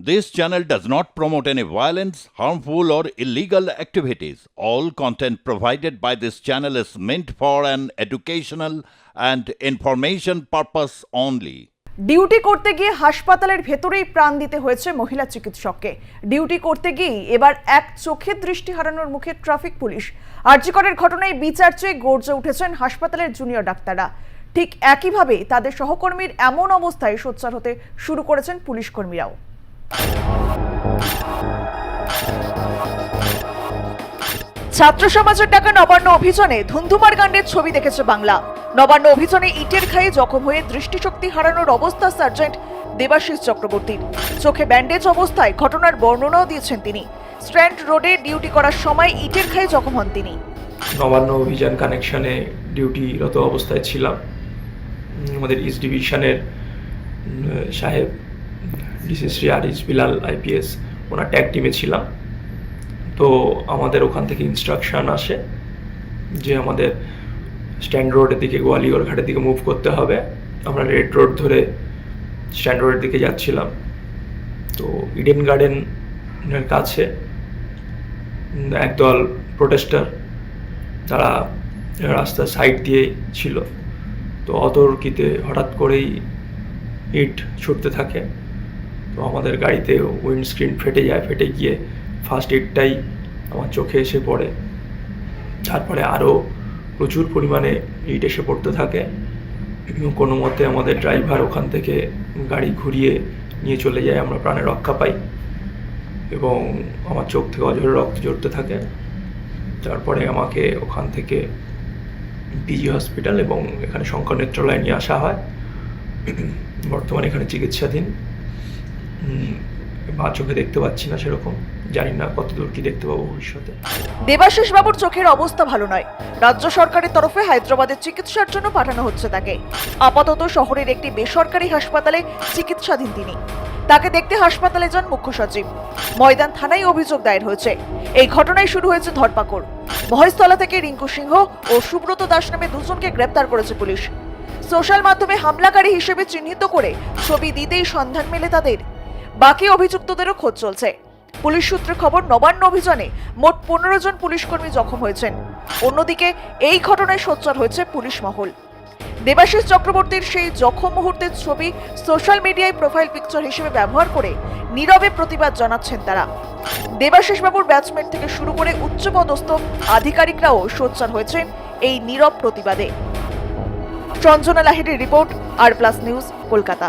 This channel does not promote any violence, harmful, or illegal activities. All content provided by this channel is meant for an educational and information purpose only. Duty করতে গিয়ে হাসপাতালের ভেতরেই প্রাণ দিতে হয়েছে মহিলা চিকিৎসককে ডিউটি করতে গিয়েই এবার এক চোখে দৃষ্টি হারানোর মুখে ট্রাফিক পুলিশ আর্যিকরের ঘটনায় বিচার চেয়ে গর্জে উঠেছেন হাসপাতালের জুনিয়র ডাক্তাররা ঠিক একইভাবে তাদের সহকর্মীর এমন অবস্থায় সোচ্চার হতে শুরু করেছেন পুলিশ কর্মীরাও ছাত্র সমাজের ডাকা নবান্ন অভিযানে ধুন্ধুমার কাণ্ডের ছবি দেখেছে বাংলা। নবান্ন অভিযানে ইটের খায়ে জখম হয়ে দৃষ্টিশক্তি হারানোর অবস্থা সার্জেন্ট দেবাশিস চক্রবর্তীর। চোখে ব্যান্ডেজ অবস্থায় ঘটনার বর্ণনাও দিয়েছেন তিনি। স্ট্র্যান্ড রোডে ডিউটি করার সময় ইটের খায়ে জখম হন তিনি। নবান্ন অভিযান কানেকশনে ডিউটিরত অবস্থায় ছিলাম। আমাদের ইস্ট ডিভিশনের সাহেব ডিসি শ্রী আরিস বিলাল আইপিএস ওনার ট্যাগ টিমে ছিলাম। তো আমাদের ওখান থেকে ইনস্ট্রাকশন আসে যে আমাদের স্ট্যান্ড রোডের দিকে, গোয়ালিয়র ঘাটের দিকে মুভ করতে হবে। আমরা রেড রোড ধরে স্ট্যান্ড রোডের দিকে যাচ্ছিলাম। তো ইডেন গার্ডেনের কাছে একদল প্রোটেস্টার তারা রাস্তার সাইড দিয়ে ছিল। তো অতর্কিতে হঠাৎ করেই ইট ছুটতে থাকে। তো আমাদের গাড়িতে উইন্ডস্ক্রিন ফেটে যায়, ফেটে গিয়ে ফার্স্ট এডটাই আমার চোখে এসে পড়ে। তারপরে আরও প্রচুর পরিমাণে ইট এসে পড়তে থাকে। কোনো মতে আমাদের ড্রাইভার ওখান থেকে গাড়ি ঘুরিয়ে নিয়ে চলে যায়, আমরা প্রাণে রক্ষা পাই এবং আমার চোখ থেকে অজরে রক্ত জড়তে থাকে। তারপরে আমাকে ওখান থেকে পিজি হসপিটাল এবং এখানে শঙ্কর নেত্রালয়ে নিয়ে আসা হয়। বর্তমানে এখানে চিকিৎসাধীন। বা চোখে দেখতে পাচ্ছি না সেরকম। জানি না কতদূর কি দেখতে পাবো ভবিষ্যতে। দেবাশিস বাবুর চোখের অবস্থা ভালো নয়। রাজ্য সরকারের তরফে হায়দ্রাবাদে চিকিৎসার জন্য পাঠানো হচ্ছে তাকে। আপাতত শহরের একটি বেসরকারি হাসপাতালে চিকিৎসাধীন তিনি। তাকে দেখতে হাসপাতালে যান মুখ্য সচিব। ময়দান থানায় অভিযোগ দায়ের হয়েছে। এই ঘটনায় শুরু হয়েছে ধরপাকড়। মহেশতলা থেকে রিঙ্কু সিংহ ও সুব্রত দাস নামে দুজনকে গ্রেপ্তার করেছে পুলিশ। সোশ্যাল মাধ্যমে হামলাকারী হিসেবে চিহ্নিত করে ছবি দিতেই সন্ধান মেলে তাদের। বাকি অভিযুক্তদেরও খোঁজ চলছে। পুলিশ সূত্রে খবর, নবান্ন অভিযানে মোট পনেরো জন পুলিশকর্মী জখম হয়েছেন। অন্যদিকে, এই ঘটনায় সোচ্চার হয়েছে পুলিশ মহল। দেবাশিস চক্রবর্তীর সেই জখম মুহূর্তের ছবি সোশ্যাল মিডিয়ায় প্রোফাইল পিকচার হিসেবে ব্যবহার করে নীরবে প্রতিবাদ জানাচ্ছেন তারা। দেবাশিস বাবুর ব্যাচমেট থেকে শুরু করে উচ্চপদস্থ আধিকারিকরাও সোচ্চার হয়েছেন এই নীরব প্রতিবাদে। Sanjana লাহিড়ির report, R plus news, Kolkata.